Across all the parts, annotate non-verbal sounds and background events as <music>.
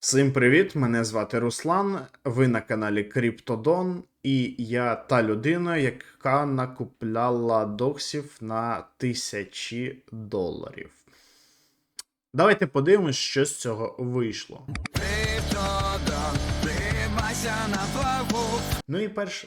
Всім привіт! Мене звати Руслан. Ви на каналі Криптодон, і я та людина, яка накупляла доксів на тисячі доларів. Давайте подивимось, що з цього вийшло. Криптодон, на плаву. Ну і перш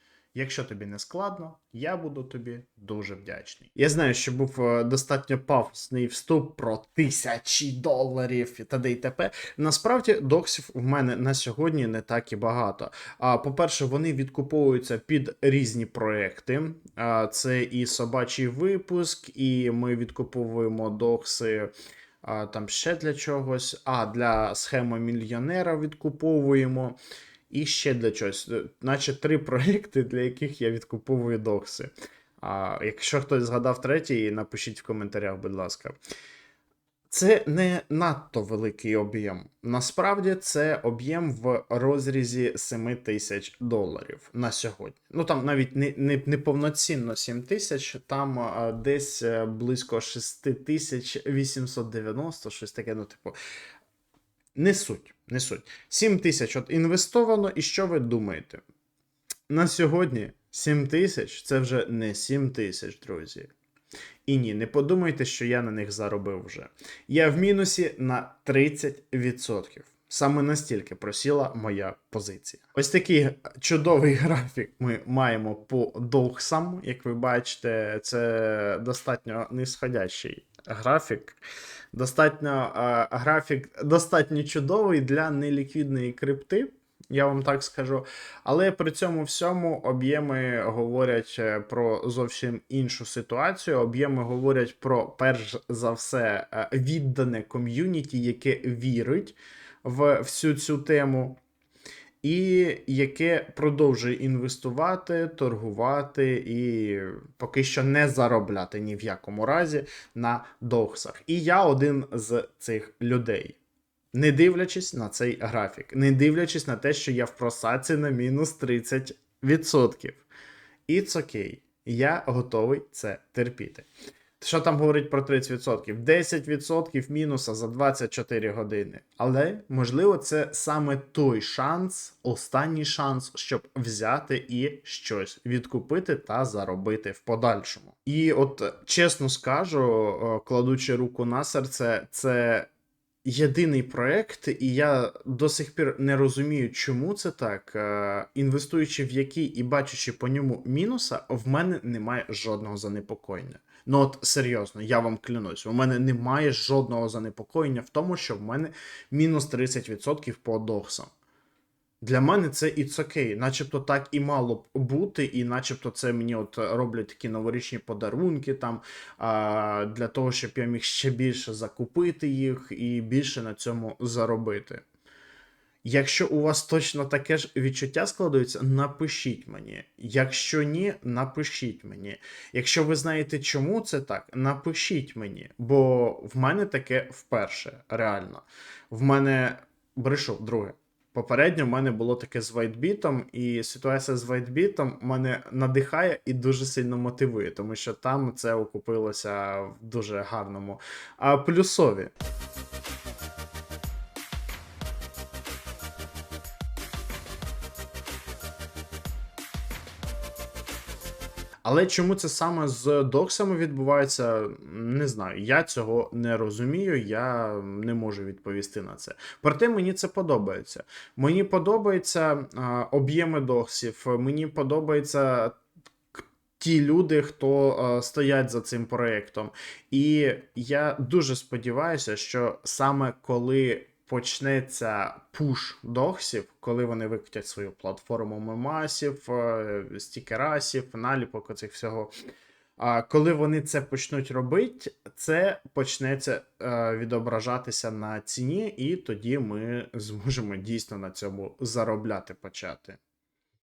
Якщо тобі не складно, я буду тобі дуже вдячний. Я знаю, що був е, достатньо пафосний вступ про тисячі доларів і т.д. і т.п. Насправді доксів в мене на сьогодні не так і багато. А по-перше, вони відкуповуються під різні проекти. А, Це і собачий випуск, і ми відкуповуємо докси. А, там ще для чогось. А для схеми мільйонера відкуповуємо. І ще для чогось. Е, Наче три <laughs> проекти, для яких я відкуповую докси. А якщо хтось згадав третій, напишіть в коментарях, будь ласка. Це не надто великий об'єм. Насправді це об'єм в розрізі 7 тисяч доларів на сьогодні. Ну там навіть не, не, не повноцінно 7 тисяч, там а, десь е, близько 6 тисяч 890, щось таке, ну, типу. Не суть, не суть. 7 тисяч от інвестовано, і що ви думаєте? На сьогодні 7 тисяч це вже не 7 тисяч, друзі. І ні, не подумайте, що я на них заробив вже. Я в мінусі на 30%. Саме настільки просіла моя позиція. Ось такий чудовий <laughs> графік ми маємо по доксам. Як ви бачите, це достатньо нисходящий графік. Достатньо е, графік достатньо чудовий для неліквідної крипти. Я вам так скажу. Але при цьому всьому об'єми говорять е, про зовсім іншу ситуацію. Об'єми говорять про, перш за все, е, віддане ком'юніті, яке вірить в всю цю тему, і яке продовжує інвестувати, торгувати і поки що не заробляти ні в якому разі на доксах. І я один з цих людей. Не дивлячись на цей графік, не дивлячись на те, що я в просадці на мінус 30%. It's окей. Я готовий це терпіти. Що там говорить про 30%? 10% мінуса за 24 години. Але, можливо, це саме той шанс, останній шанс, щоб взяти і щось відкупити та заробити в подальшому. І от чесно скажу, кладучи руку на серце, це єдиний проект, і я до сих пір не розумію, чому це так. Е, Інвестуючи в який і бачачи по ньому мінуса, в мене немає жодного занепокоєння. Ну от серйозно, я вам клянусь, у мене немає жодного занепокоєння в тому, що в мене мінус 30% по доксам. Для мене це it's окей, начебто так і мало б бути, і начебто це мені от роблять такі новорічні подарунки там а, для того, щоб я міг ще більше закупити їх і більше на цьому заробити. Якщо у вас точно таке ж відчуття складується, напишіть мені. Якщо ні, напишіть мені. Якщо ви знаєте, чому це так, напишіть мені. Бо в мене таке вперше, реально. В мене брешу, друге. Попередньо в мене було таке з вайтбітом, і ситуація з вайтбітом мене надихає і дуже сильно мотивує, тому що там це окупилося в дуже гарному. А плюсові. Але чому це саме з доксами відбувається, не знаю. Я цього не розумію, я не можу відповісти на це. Проте мені це подобається. Мені подобаються об'єми доксів, мені подобається. Ті люди, хто е, стоять за цим проєктом. І я дуже сподіваюся, що саме коли почнеться пуш доксів, коли вони викотять свою платформу мемасів, е, стікерасів, наліпок оцих всього. А коли вони це почнуть робити, це почнеться е, відображатися на ціні, і тоді ми зможемо дійсно на цьому заробляти почати.